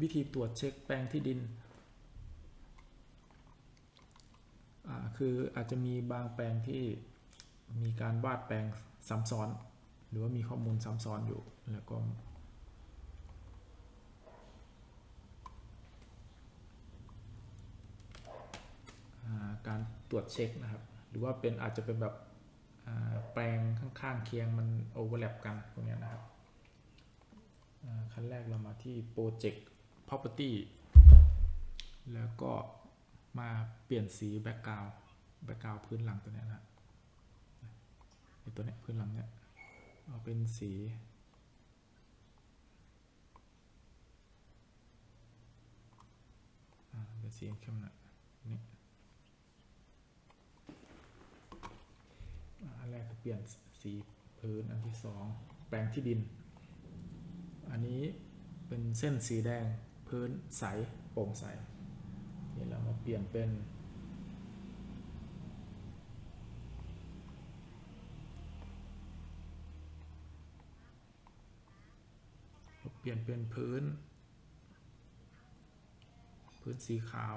วิธีตรวจเช็คแปลงที่ดิน คืออาจจะมีบางแปลงที่มีการวาดแปลงซ้ำซ้อน หรือว่ามีข้อมูลซ้ำซ้อนอยู่แล้วก็การตรวจเช็คนะครับ หรือว่าเป็นอาจจะเป็นแบบแปลงข้างๆเคียงมันโอเวอร์แลปกันตรงนี้นะครับขั้นแรกเรามาที่ Project Property แล้วก็มาเปลี่ยนสี Background Background พื้นหลังตัวนี้นะไอตัวนี้พื้นหลังเนี้ยเอาเป็นสีเป็นสีเข้มหน่อยนี่อันแรกคือเปลี่ยนสีพื้นอันที่สองแปลงที่ดิน อันนี้เป็นเส้นสีแดง พื้นใสโปร่งใสนี่เรามาเปลี่ยนเป็น เปลี่ยนเป็นพื้น พื้นสีขาว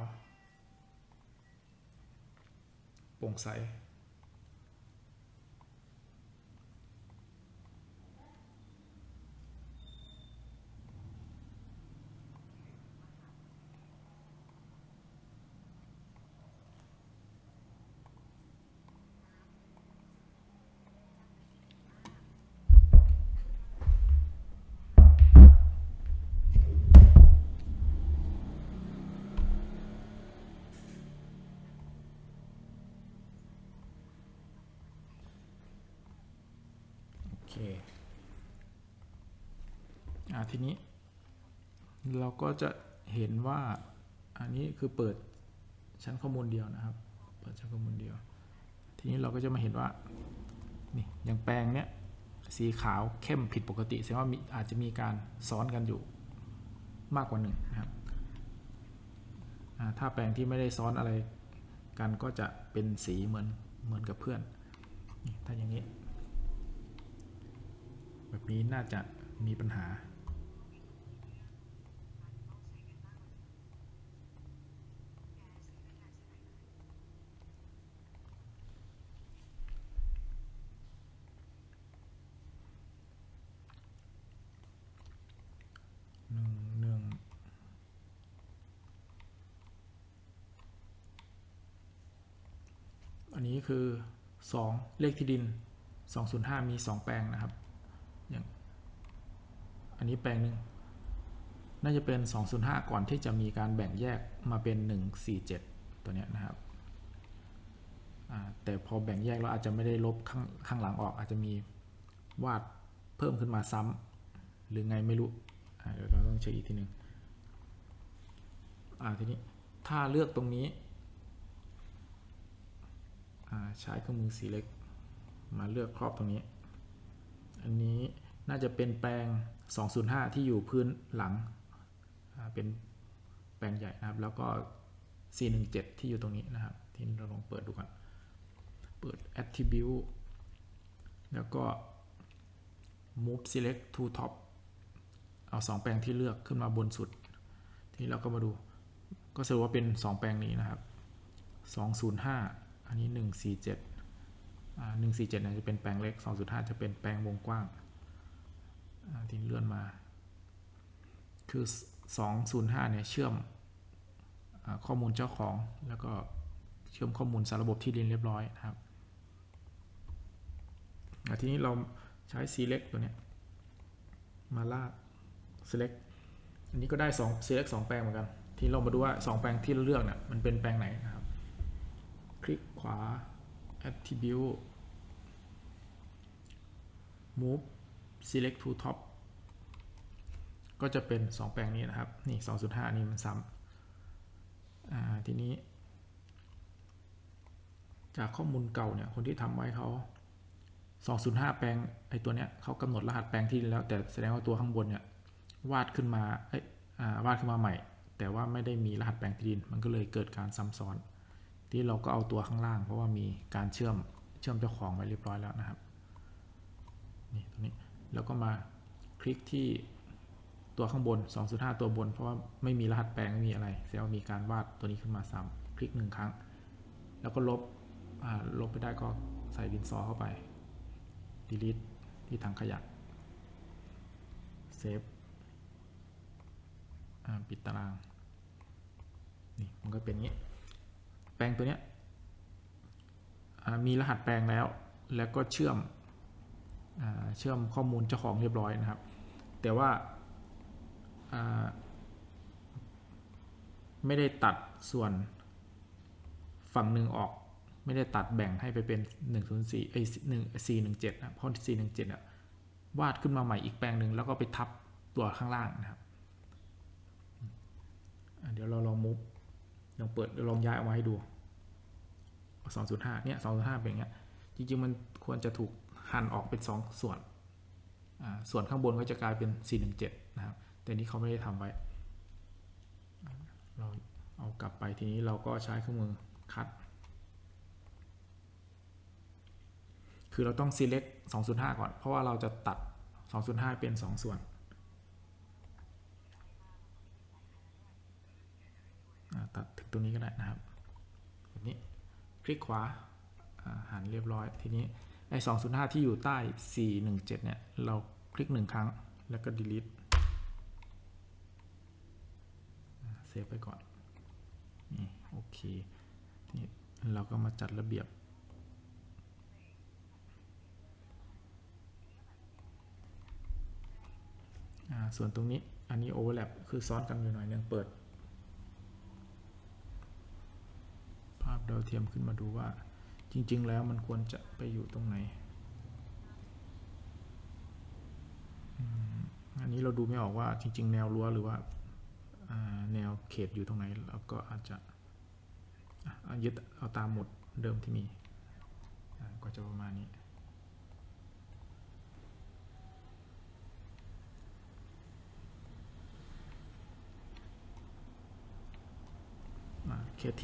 โปร่งใส อเคอ่าทีนี้ เราก็จะเห็นว่าอันนี้คือเปิดชั้นข้อมูลเดียวนะครับ เปิดชั้นข้อมูลเดียว ทีนี้เราก็จะมาเห็นว่านี่อย่างแปลงเนี้ยสีขาวเข้มผิดปกติแสดงว่ามีอาจจะมีการซ้อนกันอยู่มากกว่าหนึ่งนะครับถ้าแปลงที่ไม่ได้ซ้อนอะไรกันก็จะเป็นสีเหมือนเหมือนกับเพื่อน ถ้าอย่างนี้ แบบนี้น่าจะมีปัญหา หนึ่งหนึ่งอันนี้คือสองเลขที่ดินสองศูนย์ห้ามีสองแปลงนะครับ อย่างอันนี้แปลงหนึ่งน่าจะเป็น 205 ก่อนที่จะมีการแบ่งแยกมาเป็น 147 ตัวเนี้ยนะครับแต่พอแบ่งแยกแล้วอาจจะไม่ได้ลบข้างข้างหลังออก อาจจะมีวาดเพิ่มขึ้นมาซ้ำหรือไงไม่รู้เดี๋ยวเราต้องเช็คอีกทีหนึ่งทีนี้ถ้าเลือกตรงนี้ใช้เครื่องมือสีเล็ก มาเลือกครอบตรงนี้ อันนี้น่าจะเป็นแปลง 205 ที่อยู่พื้นหลัง เป็นแปลงใหญ่นะครับ แล้วก็ 417 ที่อยู่ตรงนี้นะครับ ที่เราลองเปิดดูกัน เปิด attribute แล้วก็ move select to top เอา 2 แปลงที่เลือกขึ้นมาบนสุด ทีนี้เราก็มาดู ก็สรุปว่าเป็น 2 แปลงนี้นะครับ 205 อันนี้ 147 อ่า147เนี่ยจะเป็นแปลงเล็ก205จะเป็นแปลงวงกว้างที่เลื่อนมา คือ205เนี่ยเชื่อมอข้อมูลเจ้าของแล้วก็เชื่อมข้อมูลสารระบบที่ดินเรียบร้อยนะครับทีนี้เราใช้ select ตัวเนี้ยมาลาก select อันนี้ก็ได้2 select 2 แปลงเหมือนกัน ที่เรามาดูว่า 2 แปลงที่เราเลือกเนี่ยมันเป็นแปลงไหนนะครับ คลิกขวา attribute move select to top ก็จะเป็น 2 แปลงนี้นะครับ นี่ 2.5 นี่มันซ้ำทีนี้ จากข้อมูลเก่าเนี่ย คนที่ทำไว้เขา205แปลง ไอ้ตัวเนี้ยเขากำหนดรหัสแปลงที่ดินแล้ว แต่แสดงว่าตัวข้างบนเนี่ย วาดขึ้นมา เอ้ยอ่าวาดขึ้นมาใหม่ แต่ว่าไม่ได้มีรหัสแปลงที่ดิน มันก็เลยเกิดการซ้ำซ้อน ที่เราก็เอาตัวข้างล่าง เพราะว่ามีการเชื่อม เชื่อมเจ้าของไว้เรียบร้อยแล้วนะครับ นี่ตรงนี้แล้วก็มาคลิกที่ตัวข้างบน 2.5 ตัวบน เพราะว่าไม่มีรหัสแปลงไม่มีอะไรแสดงว่ามีการวาดตัวนี้ขึ้นมาซ้ำคลิกหนึ่งครั้ง แล้วก็ลบลบไปได้ก็ใส่ดินสอเข้าไป delete ที่ถังขยะเซฟอ่าปิดตาราง นี่มันก็เป็นอย่างนี้ แปลงตัวเนี้ยมีรหัสแปลงแล้ว แล้วก็เชื่อม เชื่อมข้อมูลเจ้าของเรียบร้อยนะครับ แต่ว่าไม่ได้ตัดส่วนฝั่งหนึ่งออก ไม่ได้ตัดแบ่งให้ไปเป็น 104ไอ้1 417นะเพราะ417อะวาดขึ้นมาใหม่อีกแปลงหนึ่งแล้วก็ไปทับตัวข้างล่างนะครับ เดี๋ยวเราลองมุฟลองเปิดลองย้ายออกมาให้ดู 205เนี่ย205เป็นอย่างเงี้ยจริงๆมันควรจะถูก หั่นออกเป็น 2 ส่วน ส่วนข้างบนก็จะกลายเป็น 417 นะครับ แต่นี้เขาไม่ได้ทำไว้ เราเอากลับไปทีนี้เราก็ใช้เครื่องมือคัด คือเราต้อง select 205 ก่อน เพราะว่าเราจะตัด 205 เป็น 2 ส่วนตัดถึงตรงนี้ก็ได้นะครับแบบนี้คลิกขวาหันเรียบร้อยทีนี้ ไอ้205ที่อยู่ใต้417เนี่ย เราคลิกหนึ่งครั้งแล้วก็ delete เซฟไปก่อน นี่โอเคนี่เราก็มาจัดระเบียบอ่าส่วนตรงนี้อันนี้ overlap คือซ้อนกันอยู่หน่อยนึงเปิด ภาพดาวเทียมขึ้นมาดูว่า จริง ๆ แล้วมันควรจะไปอยู่ตรงไหนอันนี้เราดูไม่ออกว่าจริง ๆ แนวรั้วหรือว่าแนวเขตอยู่ตรงไหนเราก็อาจจะยึดเอาตามหมดเดิมที่มีก็จะประมาณนี้เขตที่